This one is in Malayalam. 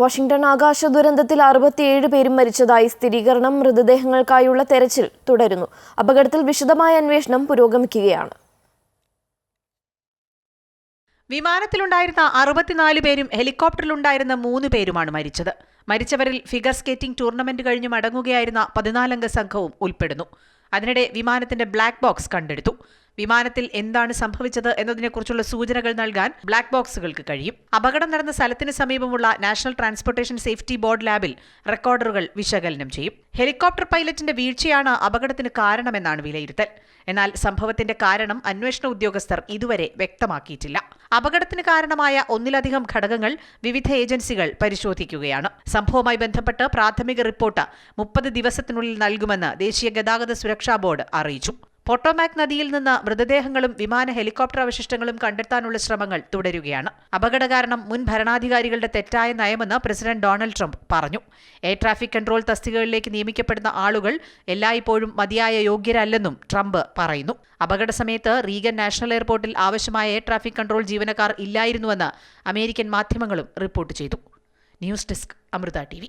വാഷിംഗ്ടൺ ആകാശ ദുരന്തത്തിൽ അറുപത്തിയേഴ് പേരും മരിച്ചതായി സ്ഥിരീകരണം മൃതദേഹങ്ങൾക്കായുള്ള തെരച്ചിൽ തുടരുന്നു. അപകടത്തിൽ വിശദമായ അന്വേഷണം പുരോഗമിക്കുകയാണ്. വിമാനത്തിലുണ്ടായിരുന്ന അറുപത്തിനാല് പേരും ഹെലികോപ്റ്ററിലുണ്ടായിരുന്ന മൂന്ന് പേരുമാണ് മരിച്ചത്. മരിച്ചവരിൽ ഫിഗർ സ്കേറ്റിംഗ് ടൂർണമെന്റ് കഴിഞ്ഞ് മടങ്ങുകയായിരുന്ന പതിനാലംഗ സംഘവും ഉൾപ്പെടുന്നു. അതിനിടെ വിമാനത്തിന്റെ ബ്ലാക്ക് ബോക്സ് കണ്ടെടുത്തു. വിമാനത്തിൽ എന്താണ് സംഭവിച്ചത് എന്നതിനെക്കുറിച്ചുള്ള സൂചനകൾ നൽകാൻ ബ്ലാക്ക് ബോക്സുകൾക്ക് കഴിയും. അപകടം നടന്ന സ്ഥലത്തിന് സമീപമുള്ള നാഷണൽ ട്രാൻസ്പോർട്ടേഷൻ സേഫ്റ്റി ബോർഡ് ലാബിൽ റെക്കോർഡറുകൾ വിശകലനം ചെയ്യും. ഹെലികോപ്റ്റർ പൈലറ്റിന്റെ വീഴ്ചയാണ് അപകടത്തിന് കാരണമെന്നാണ് വിലയിരുത്തൽ. എന്നാൽ സംഭവത്തിന്റെ കാരണം അന്വേഷണ ഉദ്യോഗസ്ഥർ ഇതുവരെ വ്യക്തമാക്കിയിട്ടില്ല. അപകടത്തിന് കാരണമായ ഒന്നിലധികം ഘടകങ്ങൾ വിവിധ ഏജൻസികൾ പരിശോധിക്കുകയാണ്. സംഭവവുമായി ബന്ധപ്പെട്ട് പ്രാഥമിക റിപ്പോർട്ട് മുപ്പത് ദിവസത്തിനുള്ളിൽ നൽകുമെന്ന് ദേശീയ ഗതാഗത സുരക്ഷാ ബോർഡ് അറിയിച്ചു. പൊട്ടോമാക് നദിയിൽ നിന്ന് മൃതദേഹങ്ങളും വിമാന ഹെലികോപ്റ്റർ അവശിഷ്ടങ്ങളും കണ്ടെത്താനുള്ള ശ്രമങ്ങൾ തുടരുകയാണ്. അപകട കാരണം മുൻ ഭരണാധികാരികളുടെ തെറ്റായ നയമെന്ന് പ്രസിഡന്റ് ഡൊണാൾഡ് ട്രംപ് പറഞ്ഞു. എയർ ട്രാഫിക് കൺട്രോൾ തസ്തികകളിലേക്ക് നിയമിക്കപ്പെടുന്ന ആളുകൾ എല്ലായ്പ്പോഴും മതിയായ യോഗ്യരല്ലെന്നും ട്രംപ് പറയുന്നു. അപകട സമയത്ത് റീഗൻ നാഷണൽ എയർപോർട്ടിൽ ആവശ്യമായ എയർ ട്രാഫിക് കൺട്രോൾ ജീവനക്കാർ ഇല്ലായിരുന്നുവെന്ന് അമേരിക്കൻ മാധ്യമങ്ങളും റിപ്പോർട്ട് ചെയ്തു. News desk Amrita T